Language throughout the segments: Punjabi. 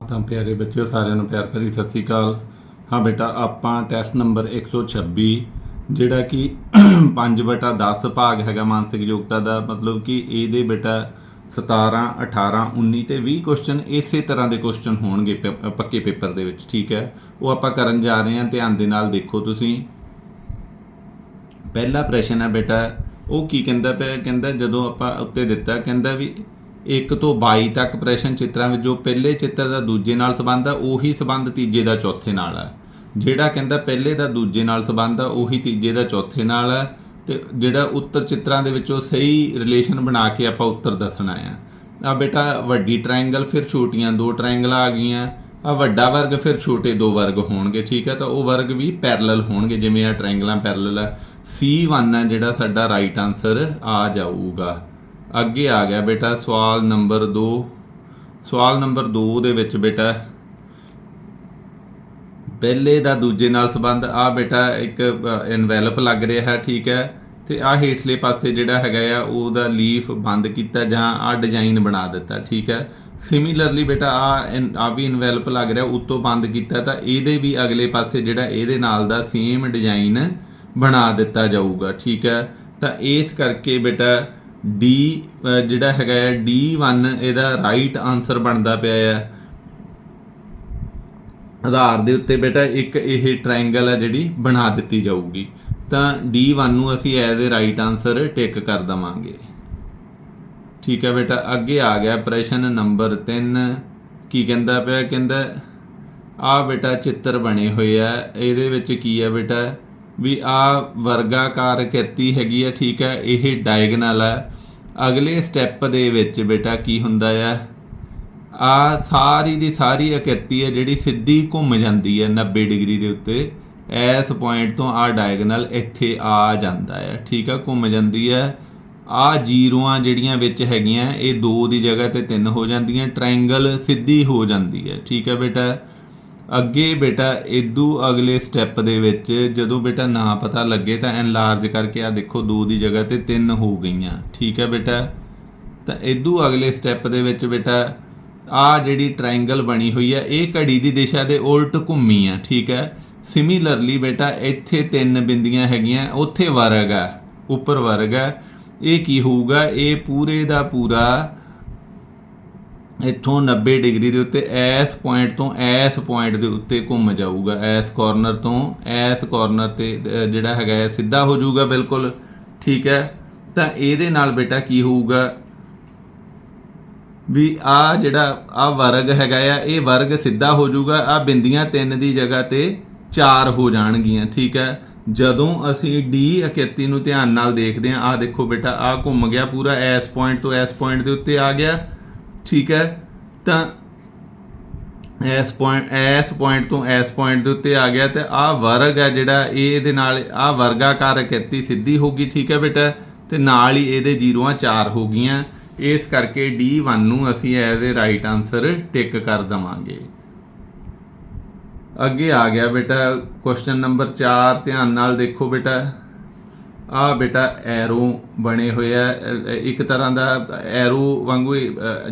ਤਾਂ ਪਿਆਰੇ ਬੱਚਿਓ, ਸਾਰਿਆਂ ਨੂੰ ਪਿਆਰ ਭਰੀ ਸਤਿ ਸ੍ਰੀ ਅਕਾਲ। ਹਾਂ ਬੇਟਾ, ਆਪਾਂ ਟੈਸਟ ਨੰਬਰ 126 ਜਿਹੜਾ ਕਿ 5/10 ਭਾਗ ਹੈਗਾ ਮਾਨਸਿਕ ਯੋਗਤਾ ਦਾ, ਮਤਲਬ ਕਿ ਇਹਦੇ ਬੇਟਾ 17 18 19 ਤੇ 20 ਕੁਐਸਚਨ ਇਸੇ ਤਰ੍ਹਾਂ ਦੇ ਕੁਐਸਚਨ ਹੋਣਗੇ ਪੱਕੇ ਪੇਪਰ ਦੇ ਵਿੱਚ, ਠੀਕ ਹੈ? ਉਹ ਆਪਾਂ ਕਰਨ ਜਾ ਰਹੇ ਹਾਂ, ਧਿਆਨ ਦੇ ਨਾਲ ਦੇਖੋ ਤੁਸੀਂ। ਪਹਿਲਾ ਪ੍ਰਸ਼ਨ ਹੈ ਬੇਟਾ, ਉਹ ਕੀ ਕਹਿੰਦਾ ਪਿਆ? ਕਹਿੰਦਾ ਜਦੋਂ ਆਪਾਂ ਉੱਤੇ ਦਿੱਤਾ, ਕਹਿੰਦਾ ਵੀ 1 ਤੋਂ 22 ਤੱਕ ਪ੍ਰਸ਼ਨ ਚਿੱਤਰਾਂ ਵਿੱਚ ਜੋ ਪਹਿਲੇ ਚਿੱਤਰ ਦਾ ਦੂਜੇ ਨਾਲ ਸੰਬੰਧ ਆ, ਉਹੀ ਸੰਬੰਧ ਤੀਜੇ ਦਾ ਚੌਥੇ ਨਾਲ ਆ। ਜਿਹੜਾ ਕਹਿੰਦਾ ਪਹਿਲੇ ਦਾ ਦੂਜੇ ਨਾਲ ਸੰਬੰਧ ਆ, ਉਹੀ ਤੀਜੇ ਦਾ ਚੌਥੇ ਨਾਲ ਆ ਤੇ ਜਿਹੜਾ ਉੱਤਰ ਚਿੱਤਰਾਂ ਦੇ ਵਿੱਚੋਂ ਸਹੀ ਰਿਲੇਸ਼ਨ ਬਣਾ ਕੇ ਆਪਾਂ ਉੱਤਰ ਦੱਸਣਾ ਆ। ਆ ਬੇਟਾ ਵੱਡੀ ਟ੍ਰਾਇੰਗਲ ਫਿਰ ਛੋਟੀਆਂ ਦੋ ਟ੍ਰਾਇੰਗਲਾਂ ਆ ਗਈਆਂ, ਆ ਵੱਡਾ ਵਰਗ ਫਿਰ ਛੋਟੇ ਦੋ ਵਰਗ ਹੋਣਗੇ, ਠੀਕ ਹੈ ਤਾਂ ਉਹ ਵਰਗ ਵੀ ਪੈਰਲਲ ਹੋਣਗੇ, ਜਿਵੇਂ ਆ ਟ੍ਰਾਇੰਗਲਾਂ ਪੈਰਲਲ ਆ। C1 ਆ ਜਿਹੜਾ ਸਾਡਾ ਰਾਈਟ ਆਨਸਰ ਆ ਜਾਊਗਾ। ਅੱਗੇ ਆ ਗਿਆ ਬੇਟਾ, ਸਵਾਲ ਨੰਬਰ 2 ਸਵਾਲ ਨੰਬਰ 2 ਦੇ ਵਿੱਚ ਬੇਟਾ, ਪਹਿਲੇ ਦਾ ਦੂਜੇ ਨਾਲ ਸੰਬੰਧ ਆ ਬੇਟਾ ਇੱਕ ਇਨਵੈਲਪ ਲੱਗ ਰਿਹਾ ਹੈ, ਠੀਕ ਹੈ। ਤੇ ਆ ਹੇਠਲੇ ਪਾਸੇ ਜਿਹੜਾ ਹੈਗਾ ਆ, ਉਹਦਾ ਲੀਫ ਬੰਦ ਕੀਤਾ ਜਾਂ ਆ ਡਿਜ਼ਾਈਨ ਬਣਾ ਦਿੱਤਾ, ਠੀਕ ਹੈ। ਸਿਮਿਲਰਲੀ ਬੇਟਾ ਆ ਆ ਵੀ ਇਨਵੈਲਪ ਲੱਗ ਰਿਹਾ, ਉੱਤੋਂ ਬੰਦ ਕੀਤਾ ਤਾਂ ਇਹਦੇ ਵੀ ਅਗਲੇ ਪਾਸੇ ਜਿਹੜਾ ਇਹਦੇ ਨਾਲ ਦਾ ਸੇਮ ਡਿਜ਼ਾਈਨ ਬਣਾ ਦਿੱਤਾ ਜਾਊਗਾ, ਠੀਕ ਹੈ। ਤਾਂ ਇਸ ਕਰਕੇ ਬੇਟਾ ਡੀ ਜਿਹੜਾ ਹੈਗਾ ਹੈ D1 ਇਹਦਾ ਰਾਈਟ ਆਨਸਰ ਬਣਦਾ ਪਿਆ ਹੈ। ਆਧਾਰ ਦੇ ਉੱਤੇ ਬੇਟਾ, ਇੱਕ ਇਹ ਟ੍ਰਾਇੰਗਲ ਹੈ ਜਿਹੜੀ ਬਣਾ ਦਿੱਤੀ ਜਾਊਗੀ। ਤਾਂ D1 ਨੂੰ ਅਸੀਂ as a right answer tick ਕਰ ਦਵਾਂਗੇ। ਠੀਕ ਹੈ ਬੇਟਾ, ਅੱਗੇ ਆ ਗਿਆ ਪ੍ਰਸ਼ਨ ਨੰਬਰ 3 ਕੀ ਕਹਿੰਦਾ ਪਿਆ? ਕਹਿੰਦਾ ਆ ਬੇਟਾ ਚਿੱਤਰ ਬਣੇ ਹੋਏ ਆ। ਇਹਦੇ ਵਿੱਚ ਕੀ ਹੈ ਬੇਟਾ? ਵੀ ਆ ਵਰਗਾਕਾਰ ਕਿਰਤੀ ਹੈਗੀ ਆ, ਠੀਕ ਹੈ ਇਹ ਡਾਇਗਨਲ ਹੈ ਅਗਲੇ ਸਟੈਪ ਦੇ ਵਿੱਚ ਬੇਟਾ ਕੀ ਹੁੰਦਾ ਆ? ਆ ਸਾਰੀ ਦੀ ਸਾਰੀ ਆਕ੍ਰਿਤੀ ਹੈ ਜਿਹੜੀ ਸਿੱਧੀ ਘੁੰਮ ਜਾਂਦੀ ਹੈ 90 ਡਿਗਰੀ ਦੇ ਉੱਤੇ। ਇਸ ਪੁਆਇੰਟ ਤੋਂ ਆ ਡਾਇਗਨਲ ਇੱਥੇ ਆ ਜਾਂਦਾ ਹੈ ਠੀਕ ਹੈ ਘੁੰਮ ਜਾਂਦੀ ਹੈ ਆ ਜ਼ੀਰੋਆਂ ਜਿਹੜੀਆਂ ਵਿੱਚ ਹੈਗੀਆਂ, ਇਹ 2 ਦੀ ਜਗ੍ਹਾ ਤੇ 3 ਹੋ ਜਾਂਦੀਆਂ ਟ੍ਰਾਇੰਗਲ ਸਿੱਧੀ ਹੋ ਜਾਂਦੀ ਹੈ ਠੀਕ ਹੈ ਬੇਟਾ? ਅੱਗੇ ਬੇਟਾ ਇਦੂ ਅਗਲੇ ਸਟੈਪ ਦੇ ਵਿੱਚ ਜਦੋਂ ਬੇਟਾ ਨਾ ਪਤਾ ਲੱਗੇ ਤਾਂ ਐਨਲਾਰਜ ਕਰਕੇ ਆ ਦੇਖੋ 2 ਦੀ ਜਗ੍ਹਾ ਤੇ 3 ਹੋ ਗਈਆਂ। ਠੀਕ ਹੈ ਬੇਟਾ? ਤਾਂ ਇਦੂ ਅਗਲੇ ਸਟੈਪ ਦੇ ਵਿੱਚ ਬੇਟਾ ਆ ਜਿਹੜੀ ਟ੍ਰਾਇੰਗਲ ਬਣੀ ਹੋਈ ਹੈ, ਇਹ ਘੜੀ ਦੀ ਦਿਸ਼ਾ ਦੇ ਉਲਟ ਘੁੰਮੀ ਆ। ਠੀਕ ਹੈ? ਸਿਮਿਲਰਲੀ ਬੇਟਾ, ਇੱਥੇ ਤਿੰਨ ਬਿੰਦੀਆਂ ਹੈਗੀਆਂ, ਉੱਥੇ ਵਰਗ ਆ, ਉੱਪਰ ਵਰਗ ਹੈ ਇਹ ਕੀ ਹੋਊਗਾ? ਇਹ ਪੂਰੇ ਦਾ ਪੂਰਾ ਇੱਥੋਂ 90 ਡਿਗਰੀ ਦੇ ਉੱਤੇ, ਐਸ ਪੁਆਇੰਟ ਤੋਂ ਐਸ ਪੁਆਇੰਟ ਦੇ ਉੱਤੇ ਘੁੰਮ ਜਾਊਗਾ। ਐਸ ਕਾਰਨਰ ਤੋਂ ਐਸ ਕਾਰਨਰ ਤੇ ਜਿਹੜਾ ਹੈਗਾ ਹੈ, ਸਿੱਧਾ ਹੋ ਜਾਊਗਾ, ਬਿਲਕੁਲ। ਠੀਕ ਹੈ? ਤਾਂ ਇਹਦੇ ਨਾਲ ਬੇਟਾ ਕੀ ਹੋਊਗਾ? ਵੀ ਆ ਜਿਹੜਾ, ਆ ਵਰਗ ਹੈਗਾ ਆ, ਇਹ ਵਰਗ ਸਿੱਧਾ ਹੋ ਜਾਊਗਾ, ਆ ਬਿੰਦੀਆਂ 3 ਦੀ ਜਗ੍ਹਾ ਤੇ 4 ਹੋ ਜਾਣਗੀਆਂ, ਠੀਕ ਹੈ? ਜਦੋਂ ਅਸੀਂ ਡੀ ਆਕ੍ਰਿਤੀ ਨੂੰ ਧਿਆਨ ਨਾਲ ਦੇਖਦੇ ਹਾਂ ਆ ਦੇਖੋ ਬੇਟਾ ਆ ਘੁੰਮ ਗਿਆ ਪੂਰਾ, ਐਸ ਪੁਆਇੰਟ ਤੋਂ ਐਸ ਪੁਆਇੰਟ ਦੇ ਉੱਤੇ ਆ ਗਿਆ। ਠੀਕ ਹੈ, ਤਾਂ ਇਸ ਪੁਆਇੰਟ ਇਸ ਪੁਆਇੰਟ ਤੋਂ ਇਸ ਪੁਆਇੰਟ ਦੇ ਉੱਤੇ ਆ ਗਿਆ ਤੇ ਆ ਵਰਗ ਹੈ ਜਿਹੜਾ, ਇਹ ਇਹਦੇ ਨਾਲ, ਆ ਵਰਗਾਕਾਰ ਆਕ੍ਰਿਤੀ ਸਿੱਧੀ ਹੋਗੀ ਠੀਕ ਹੈ ਬੇਟਾ, ਤੇ ਨਾਲ ਹੀ ਇਹਦੇ ਜ਼ੀਰੋਆਂ 4 ਹੋ ਗਈਆਂ। ਇਸ ਕਰਕੇ D1 ਨੂੰ ਅਸੀਂ as a right answer tick ਕਰ ਦਵਾਂਗੇ। ਅੱਗੇ ਆ ਗਿਆ ਬੇਟਾ ਕੁਐਸਚਨ ਨੰਬਰ 4 ਧਿਆਨ ਨਾਲ ਦੇਖੋ ਬੇਟਾ। ਆ ਬੇਟਾ ਐਰੋ ਬਣੇ ਹੋਏ ਆ ਇੱਕ ਤਰ੍ਹਾਂ ਦਾ ਐਰੋ ਵਾਂਗੂ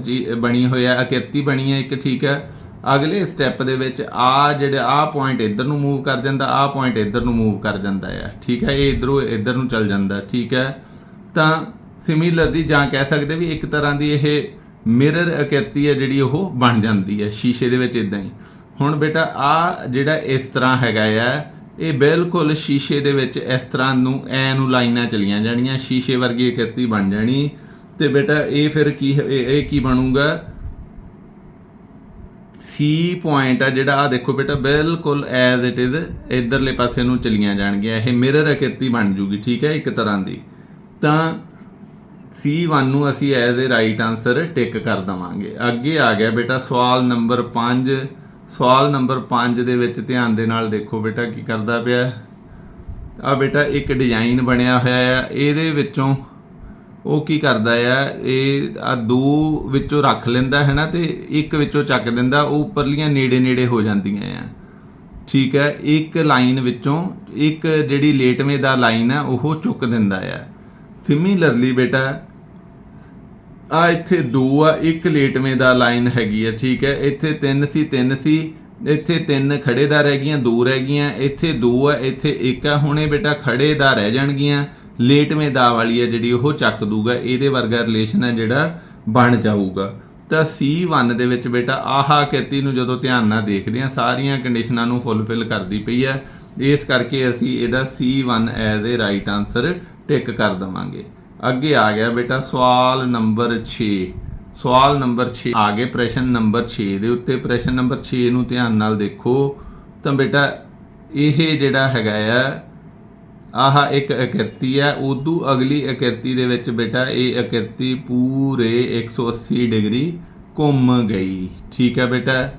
ਜੀ, ਬਣੀ ਹੋਈ ਆ, ਆਕ੍ਰਿਤੀ ਬਣੀ ਹੈ ਇੱਕ, ਠੀਕ ਹੈ ਅਗਲੇ ਸਟੈਪ ਦੇ ਵਿੱਚ ਆ ਜਿਹੜੇ, ਆ ਪੁਆਇੰਟ ਇੱਧਰ ਨੂੰ ਮੂਵ ਕਰ ਜਾਂਦਾ, ਆ ਪੁਆਇੰਟ ਇੱਧਰ ਨੂੰ ਮੂਵ ਕਰ ਜਾਂਦਾ ਹੈ ਠੀਕ ਹੈ ਇਹ ਇਧਰੋਂ, ਇੱਧਰ ਨੂੰ ਚੱਲ ਜਾਂਦਾ, ਠੀਕ ਹੈ ਤਾਂ ਸਿਮਿਲਰਲੀ ਜਾਂ ਕਹਿ ਸਕਦੇ ਵੀ ਇੱਕ ਤਰ੍ਹਾਂ ਦੀ ਇਹ ਮਿਰਰ ਆਕ੍ਰਿਤੀ ਹੈ ਜਿਹੜੀ ਉਹ ਬਣ ਜਾਂਦੀ ਹੈ ਸ਼ੀਸ਼ੇ ਦੇ ਵਿੱਚ ਇਦਾਂ ਹੀ। ਹੁਣ ਬੇਟਾ ਆ ਜਿਹੜਾ ਇਸ ਤਰ੍ਹਾਂ ਹੈਗਾ ਆ ਇਹ ਬਿਲਕੁਲ ਸ਼ੀਸ਼ੇ ਦੇ ਵਿੱਚ ਇਸ ਤਰ੍ਹਾਂ ਨੂੰ, ਐ ਨੂੰ ਲਾਈਨਾਂ ਚਲੀਆਂ ਜਾਣੀਆਂ, ਸ਼ੀਸ਼ੇ ਵਰਗੀ ਆਕ੍ਰਿਤੀ ਬਣ ਜਾਣੀ। ਤੇ ਬੇਟਾ, ਇਹ ਫਿਰ ਕੀ ਇਹ ਕੀ ਬਣੂਗਾ? ਸੀ ਪੁਆਇੰਟ ਆ ਜਿਹੜਾ ਆ ਦੇਖੋ ਬੇਟਾ, ਬਿਲਕੁਲ ਐਜ਼ ਇਟ ਇਜ਼ ਇਧਰਲੇ ਪਾਸੇ ਨੂੰ ਚਲੀਆਂ ਜਾਣਗੀਆਂ। ਇਹ ਮਿਰਰ ਆਕ੍ਰਿਤੀ ਬਣ ਜੂਗੀ, ਠੀਕ ਹੈ, ਇੱਕ ਤਰ੍ਹਾਂ ਦੀ। ਤਾਂ C1 ਨੂੰ ਅਸੀਂ as a right answer tick ਕਰ ਦਵਾਂਗੇ। ਅੱਗੇ ਆ ਗਿਆ ਬੇਟਾ, ਸਵਾਲ ਨੰਬਰ 5 ਸਵਾਲ ਨੰਬਰ 5 ਦੇ ਵਿੱਚ ਧਿਆਨ ਦੇ ਨਾਲ ਦੇਖੋ ਬੇਟਾ ਕੀ ਕਰਦਾ ਪਿਆ। ਆ ਬੇਟਾ ਇੱਕ ਡਿਜ਼ਾਈਨ ਬਣਿਆ ਹੋਇਆ ਆ, ਇਹਦੇ ਵਿੱਚੋਂ ਉਹ ਕੀ ਕਰਦਾ ਆ, ਇਹ ਆ ਦੋ ਵਿੱਚੋਂ ਰੱਖ ਲੈਂਦਾ ਹੈ ਨਾ ਤੇ ਇੱਕ ਵਿੱਚੋਂ ਚੱਕ ਦਿੰਦਾ, ਉਹ ਉੱਪਰਲੀਆਂ ਨੇੜੇ ਨੇੜੇ ਹੋ ਜਾਂਦੀਆਂ ਆ। ਠੀਕ ਹੈ, ਇੱਕ ਲਾਈਨ ਵਿੱਚੋਂ ਇੱਕ ਜਿਹੜੀ ਲੇਟਵੇਂ ਦਾ ਲਾਈਨ ਆ, ਉਹ ਚੁੱਕ ਦਿੰਦਾ ਆ। ਸਿਮਿਲਰਲੀ ਬੇਟਾ ਆ ਇੱਥੇ 2 ਆ, ਇੱਕ ਲੇਟਵੇਂ ਦਾ ਲਾਈਨ ਹੈਗੀ ਆ, ਠੀਕ ਹੈ। ਇੱਥੇ 3 ਸੀ 3 ਸੀ, ਇੱਥੇ 3 ਖੜੇ ਦਾ ਰਹਿ ਗਈਆਂ 2 ਰਹਿ ਗਈਆਂ, ਇੱਥੇ 2 ਆ, ਇੱਥੇ 1 ਆ, ਹੁਣੇ ਬੇਟਾ ਖੜੇ ਦਾ ਰਹਿ ਜਾਣਗੀਆਂ, ਲੇਟਵੇਂ ਦਾ ਵਾਲੀ ਆ ਜਿਹੜੀ ਉਹ ਚੱਕ ਦੂਗਾ, ਇਹਦੇ ਵਰਗਾ ਰਿਲੇਸ਼ਨ ਹੈ ਜਿਹੜਾ ਬਣ ਜਾਊਗਾ। ਤਾਂ C1 ਦੇ ਵਿੱਚ ਬੇਟਾ ਆਹਾ ਕਿਰਤੀ ਨੂੰ ਜਦੋਂ ਧਿਆਨ ਨਾਲ ਦੇਖਦੇ ਆ ਸਾਰੀਆਂ ਕੰਡੀਸ਼ਨਾਂ ਨੂੰ ਫੁੱਲਫਿਲ ਕਰਦੀ ਪਈ ਹੈ ਇਸ ਕਰਕੇ ਅਸੀਂ ਇਹਦਾ C1 as a right answer tick ਕਰ ਦਵਾਂਗੇ। ਅੱਗੇ ਆ ਗਿਆ ਬੇਟਾ, ਸਵਾਲ ਨੰਬਰ 6 ਸਵਾਲ ਨੰਬਰ 6 ਆ ਗਏ ਪ੍ਰਸ਼ਨ ਨੰਬਰ 6 ਦੇ ਉੱਤੇ। ਪ੍ਰਸ਼ਨ ਨੰਬਰ 6 ਨੂੰ ਧਿਆਨ ਨਾਲ ਦੇਖੋ। ਤਾਂ ਬੇਟਾ, ਇਹ ਜਿਹੜਾ ਹੈਗਾ ਆ, ਆਹ ਇੱਕ ਆਕਿਰਤੀ ਹੈ। ਉਦੋਂ ਅਗਲੀ ਆਕਿਰਤੀ ਦੇ ਵਿੱਚ ਬੇਟਾ, ਇਹ ਆਕਿਰਤੀ ਪੂਰੇ 180 ਡਿਗਰੀ ਘੁੰਮ ਗਈ। ਠੀਕ ਹੈ ਬੇਟਾ?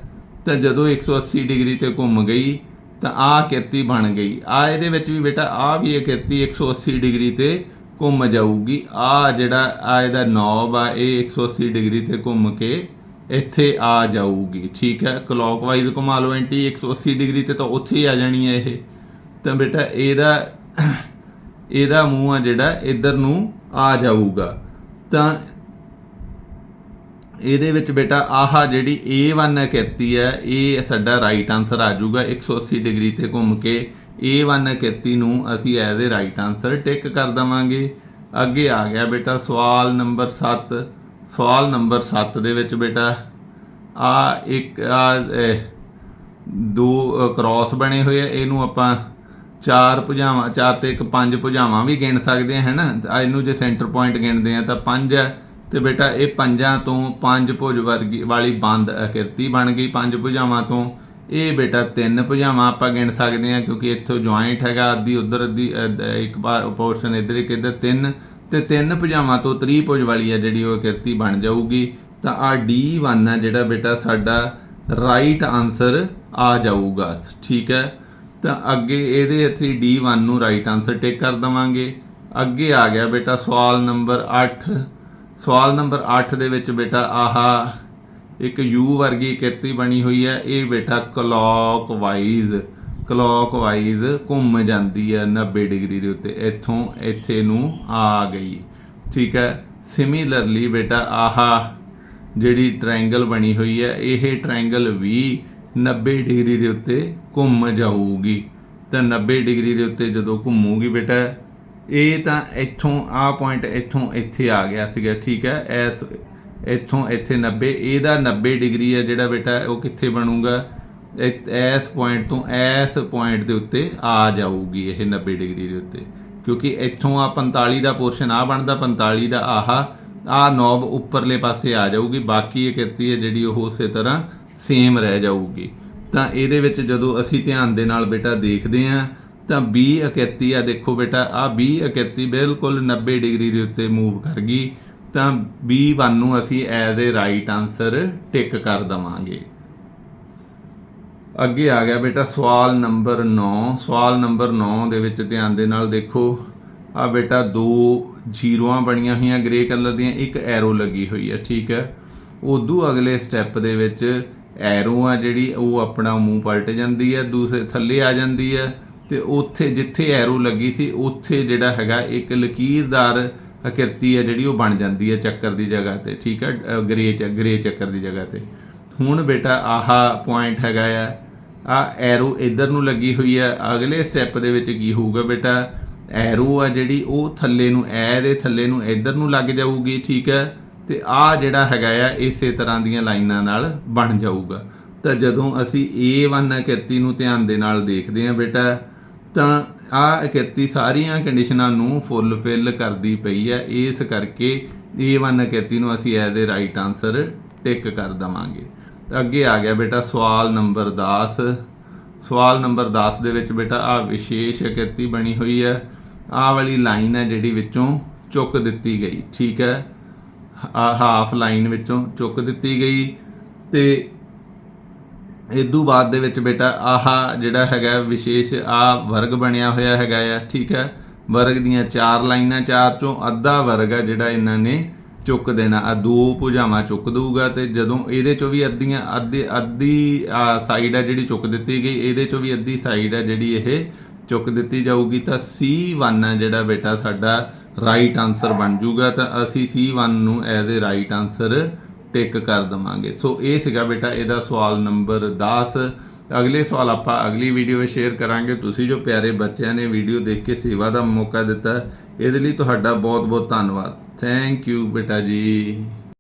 ਤਾਂ ਜਦੋਂ 180 ਡਿਗਰੀ ਤੇ ਘੁੰਮ ਗਈ, ਤਾਂ ਆਹ ਆਕਿਰਤੀ ਬਣ ਗਈ। ਆ ਇਹਦੇ ਵਿੱਚ ਵੀ ਬੇਟਾ ਆ ਵੀ ਆਕਿਰਤੀ 180 ਡਿਗਰੀ ਤੇ ਘੁੰਮ ਜਾਊਗੀ। ਆ ਜਿਹੜਾ, ਆ ਇਹਦਾ ਨੌਬ ਆ, ਇਹ 180 ਡਿਗਰੀ ਤੇ ਘੁੰਮ ਕੇ ਇੱਥੇ ਆ ਜਾਊਗੀ। ਠੀਕ ਹੈ? ਕਲੌਕਵਾਈਜ਼ ਘੁਮਾ ਲਓ ਐਂਟੀ 180 ਡਿਗਰੀ ਤੇ ਤਾਂ ਉੱਥੇ ਹੀ ਆ ਜਾਣੀ ਹੈ ਇਹ। ਤਾਂ ਬੇਟਾ, ਇਹਦਾ ਇਹਦਾ ਮੂੰਹ ਆ ਜਿਹੜਾ, ਇੱਧਰ ਨੂੰ ਆ ਜਾਊਗਾ। ਤਾਂ ਇਹਦੇ ਵਿੱਚ ਬੇਟਾ, ਆਹ ਜਿਹੜੀ A1 ਕਿਰਤੀ ਹੈ, ਇਹ ਸਾਡਾ ਰਾਈਟ ਆਨਸਰ ਆ ਜਾਊਗਾ। 180 ਡਿਗਰੀ ਤੇ ਘੁੰਮ ਕੇ A1 ਕਿਰਤੀ ਨੂੰ ਅਸੀਂ as a right answer tick ਕਰ ਦਵਾਂਗੇ। ਅੱਗੇ ਆ ਗਿਆ ਬੇਟਾ ਸਵਾਲ ਨੰਬਰ 7 ਸਵਾਲ ਨੰਬਰ 7 ਦੇ ਵਿੱਚ ਬੇਟਾ ਆ ਇੱਕ ਆ ਦੋ ਕ੍ਰਾਸ ਬਣੇ ਹੋਏ ਆ। ਇਹਨੂੰ ਆਪਾਂ ਚਾਰ ਭੁਜਾਵਾਂ, ਚਾਰ ਤੇ ਇੱਕ ਪੰਜ ਭੁਜਾਵਾਂ ਵੀ ਗਿਣ ਸਕਦੇ ਆ, ਹੈਨਾ? ਆ, ਇਹਨੂੰ ਜੇ ਸੈਂਟਰ ਪੁਆਇੰਟ ਗਿਣਦੇ ਆ ਤਾਂ ਪੰਜ ਹੈ ਤੇ ਬੇਟਾ ਇਹ ਪੰਜਾਂ ਤੋਂ ਪੰਜ ਭੁਜ ਵਰਗੀ ਵਾਲੀ ਬੰਦ ਆਕਿਰਤੀ ਬਣ ਗਈ। ਪੰਜ ਭੁਜਾਵਾਂ ਤੋਂ ਇਹ ਬੇਟਾ ਤਿੰਨ ਭੁਜਾਵਾਂ ਆਪਾਂ ਗਿਣ ਸਕਦੇ ਹਾਂ ਕਿਉਂਕਿ ਇੱਥੋਂ ਜੁਆਇੰਟ ਹੈਗਾ ਅੱਧੀ ਉਧਰ ਅੱਧੀ ਅ, ਇੱਕ ਪੋਰਸ਼ਨ ਇੱਧਰ ਇੱਕ ਇੱਧਰ ਤਿੰਨ। ਤੇ ਤਿੰਨ ਭੁਜਾਵਾਂ ਤੋਂ ਤ੍ਰਿਭੁਜ ਵਾਲੀ ਆ ਜਿਹੜੀ ਉਹ ਕਿਰਤੀ ਬਣ ਜਾਊਗੀ। ਤਾਂ ਆ D1 ਹੈ ਜਿਹੜਾ ਬੇਟਾ ਸਾਡਾ ਰਾਈਟ ਆਨਸਰ ਆ ਜਾਊਗਾ। ਠੀਕ ਹੈ? ਤਾਂ ਅੱਗੇ ਇਹਦੇ ਅਸੀਂ D1 ਨੂੰ ਰਾਈਟ ਆਨਸਰ ਟਿਕ ਕਰ ਦਵਾਂਗੇ। ਅੱਗੇ ਆ ਗਿਆ ਬੇਟਾ ਸਵਾਲ ਨੰਬਰ 8 ਸਵਾਲ ਨੰਬਰ 8 ਦੇ ਵਿੱਚ ਬੇਟਾ ਆਹਾ ਇੱਕ ਯੂ ਵਰਗੀ ਕਿਰਤੀ ਬਣੀ ਹੋਈ ਹੈ, ਇਹ ਬੇਟਾ ਕਲੌਕ ਵਾਈਜ਼ ਕਲੌਕ ਵਾਈਜ਼ ਘੁੰਮ ਜਾਂਦੀ ਹੈ 90 ਡਿਗਰੀ ਦੇ ਉੱਤੇ, ਇੱਥੋਂ ਇੱਥੇ ਨੂੰ ਆ ਗਈ। ਠੀਕ ਹੈ? ਸਿਮਿਲਰਲੀ ਬੇਟਾ ਆਹਾ, ਜਿਹੜੀ ਟ੍ਰਾਇੰਗਲ ਬਣੀ ਹੋਈ ਹੈ, ਇਹ ਟ੍ਰਾਇੰਗਲ ਵੀ 90 ਡਿਗਰੀ ਦੇ ਉੱਤੇ ਘੁੰਮ ਜਾਊਗੀ। ਤਾਂ 90 ਡਿਗਰੀ ਦੇ ਉੱਤੇ ਜਦੋਂ ਘੁੰਮੂਗੀ ਬੇਟਾ, ਇਹ ਤਾਂ ਇੱਥੋਂ ਆ ਪੁਆਇੰਟ ਇੱਥੋਂ ਇੱਥੇ ਆ ਗਿਆ ਸੀਗਾ, ਠੀਕ ਹੈ? ਐਸ ਇੱਥੋਂ ਇੱਥੇ 90 ਇਹਦਾ 90 ਡਿਗਰੀ ਹੈ ਜਿਹੜਾ ਬੇਟਾ, ਉਹ ਕਿੱਥੇ ਬਣੂਗਾ? ਇਹ- ਇਸ ਪੁਆਇੰਟ ਤੋਂ ਇਸ ਪੁਆਇੰਟ ਦੇ ਉੱਤੇ ਆ ਜਾਊਗੀ ਇਹ 90 ਡਿਗਰੀ ਦੇ ਉੱਤੇ। ਕਿਉਂਕਿ ਇੱਥੋਂ ਆ 45 ਦਾ ਪੋਰਸ਼ਨ ਆ ਬਣਦਾ 45 ਦਾ, ਆਹ, ਆ ਨੌਬ ਉੱਪਰਲੇ ਪਾਸੇ ਆ ਜਾਊਗੀ, ਬਾਕੀ ਇਹ ਕਿਰਤੀ ਹੈ ਜਿਹੜੀ ਉਹ ਉਸੇ ਤਰ੍ਹਾਂ ਸੇਮ ਰਹਿ ਜਾਊਗੀ। ਤਾਂ ਇਹਦੇ ਵਿੱਚ ਜਦੋਂ ਅਸੀਂ ਧਿਆਨ ਦੇ ਨਾਲ ਬੇਟਾ ਦੇਖਦੇ ਹਾਂ, ਤਾਂ 20 ਆਕਿਰਤੀ ਆ, ਦੇਖੋ ਬੇਟਾ, ਆ 20 ਆਕਿਰਤੀ ਬਿਲਕੁਲ 90 ਡਿਗਰੀ ਦੇ ਉੱਤੇ ਮੂਵ ਕਰ ਗਈ। ਤਾਂ 21 ਨੂੰ ਅਸੀਂ as a right answer tick ਕਰ ਦਵਾਂਗੇ। ਅੱਗੇ ਆ ਗਿਆ ਬੇਟਾ ਸਵਾਲ ਨੰਬਰ 9 ਸਵਾਲ ਨੰਬਰ 9 ਦੇ ਵਿੱਚ ਧਿਆਨ ਦੇ ਨਾਲ ਦੇਖੋ। ਆ ਬੇਟਾ ਦੋ ਜ਼ੀਰੋਆਂ ਬਣੀਆਂ ਹੋਈਆਂ ਗ੍ਰੇ ਕਲਰ ਦੀਆਂ, ਇੱਕ ਐਰੋ ਲੱਗੀ ਹੋਈ ਹੈ ਠੀਕ ਹੈ। ਉਦੋਂ ਅਗਲੇ ਸਟੈਪ ਦੇ ਵਿੱਚ ਐਰੋ ਆ ਜਿਹੜੀ, ਉਹ ਆਪਣਾ ਮੂੰਹ ਪਲਟ ਜਾਂਦੀ ਹੈ, ਦੂਸਰੇ ਥੱਲੇ ਆ ਜਾਂਦੀ ਹੈ ਤੇ ਉੱਥੇ ਜਿੱਥੇ ਐਰੋ ਲੱਗੀ ਸੀ, ਉੱਥੇ ਜਿਹੜਾ ਹੈਗਾ ਇੱਕ ਲਕੀਰਦਾਰ ਕਿਰਤੀ ਹੈ ਜਿਹੜੀ ਉਹ ਬਣ ਜਾਂਦੀ ਹੈ ਚੱਕਰ ਦੀ ਜਗ੍ਹਾ ਤੇ ਠੀਕ ਹੈ ਅ, ਗ੍ਰੇ ਚ ਗ੍ਰੇ ਚੱਕਰ ਦੀ ਜਗ੍ਹਾ ਤੇ। ਹੁਣ ਬੇਟਾ ਆਹਾ ਪੁਆਇੰਟ ਹੈਗਾ ਆ ਆ ਐਰੋ ਇਧਰ ਨੂੰ ਲੱਗੀ ਹੋਈ ਹੈ ਅਗਲੇ ਸਟੈਪ ਦੇ ਵਿੱਚ ਕੀ ਹੋਊਗਾ ਬੇਟਾ? ਐਰੋ ਆ ਜਿਹੜੀ ਉਹ ਥੱਲੇ ਨੂੰ ਐ ਦੇ ਥੱਲੇ ਨੂੰ ਇਧਰ ਨੂੰ ਲੱਗ ਜਾਊਗੀ ਠੀਕ ਹੈ ਤੇ ਆ ਜਿਹੜਾ ਹੈਗਾ ਆ ਇਸੇ ਤਰ੍ਹਾਂ ਦੀਆਂ ਲਾਈਨਾਂ ਨਾਲ ਬਣ ਜਾਊਗਾ। ਤਾਂ ਜਦੋਂ ਅਸੀਂ A1 ਕਿਰਤੀ ਨੂੰ ਧਿਆਨ ਦੇ ਨਾਲ ਦੇਖਦੇ ਹਾਂ ਬੇਟਾ ਤਾਂ ਆ ਆਕਿਰਤੀ ਸਾਰੀਆਂ ਕੰਡੀਸ਼ਨਾਂ ਨੂੰ ਫੁੱਲਫਿਲ ਕਰਦੀ ਪਈ ਹੈ। ਇਸ ਕਰਕੇ A1 ਆਕਿਰਤੀ ਨੂੰ ਅਸੀਂ as a right answer tick ਕਰ ਦਵਾਂਗੇ। ਅੱਗੇ ਆ ਗਿਆ ਬੇਟਾ ਸਵਾਲ ਨੰਬਰ 10 ਸਵਾਲ ਨੰਬਰ 10 ਦੇ ਵਿੱਚ ਬੇਟਾ ਆ ਵਿਸ਼ੇਸ਼ ਆਕਿਰਤੀ ਬਣੀ ਹੋਈ ਹੈ। ਆਹ ਵਾਲੀ ਲਾਈਨ ਹੈ ਜਿਹੜੀ ਵਿੱਚੋਂ ਚੁੱਕ ਦਿੱਤੀ ਗਈ, ਠੀਕ ਹੈ? ਹਾਫ ਲਾਈਨ ਵਿੱਚੋਂ ਚੁੱਕ ਦਿੱਤੀ ਗਈ ਤੇ ਇਦੋਂ ਬਾਅਦ ਦੇ ਵਿੱਚ ਬੇਟਾ ਆਹ ਜਿਹੜਾ ਹੈਗਾ ਵਿਸ਼ੇਸ਼ ਆ ਵਰਗ ਬਣਿਆ ਹੋਇਆ ਹੈਗਾ ਆ, ਠੀਕ ਹੈ? ਵਰਗ ਦੀਆਂ ਚਾਰ ਲਾਈਨਾਂ, ਚਾਰ ਚੋਂ ਅੱਧਾ ਵਰਗ ਆ ਜਿਹੜਾ ਇਹਨਾਂ ਨੇ ਚੁੱਕ ਦੇਣਾ। ਆ ਦੋ ਭੁਜਾਵਾਂ ਚੁੱਕ ਦਊਗਾ ਤੇ ਜਦੋਂ ਇਹਦੇ ਚੋਂ ਵੀ ਅੱਧੀਆਂ, ਅੱਧੀ ਅੱਧੀ ਸਾਈਡ ਆ ਜਿਹੜੀ ਚੁੱਕ ਦਿੱਤੀ ਗਈ, ਇਹਦੇ ਚੋਂ ਵੀ ਅੱਧੀ ਸਾਈਡ ਆ ਜਿਹੜੀ ਇਹ ਚੁੱਕ ਦਿੱਤੀ ਜਾਊਗੀ। ਤਾਂ C1 ਆ ਜਿਹੜਾ ਬੇਟਾ ਸਾਡਾ ਰਾਈਟ ਆਨਸਰ ਬਣ ਜਾਊਗਾ। ਤਾਂ ਅਸੀਂ C1 ਨੂੰ as a right answer tick ਕਰ ਦਵਾਂਗੇ। ਸੋ ਇਹ ਸੀਗਾ ਬੇਟਾ ਇਹਦਾ ਸਵਾਲ ਨੰਬਰ 10 ਅਗਲੇ ਸਵਾਲ ਆਪਾਂ ਅਗਲੀ ਵੀਡੀਓ ਵਿੱਚ ਸ਼ੇਅਰ ਕਰਾਂਗੇ। ਤੁਸੀਂ ਜੋ ਪਿਆਰੇ ਬੱਚਿਆਂ ਨੇ ਵੀਡੀਓ ਦੇਖ ਕੇ ਸੇਵਾ ਦਾ ਮੌਕਾ ਦਿੱਤਾ, ਇਹਦੇ ਲਈ ਤੁਹਾਡਾ ਬਹੁਤ ਬਹੁਤ ਧੰਨਵਾਦ। ਥੈਂਕ ਯੂ ਬੇਟਾ ਜੀ।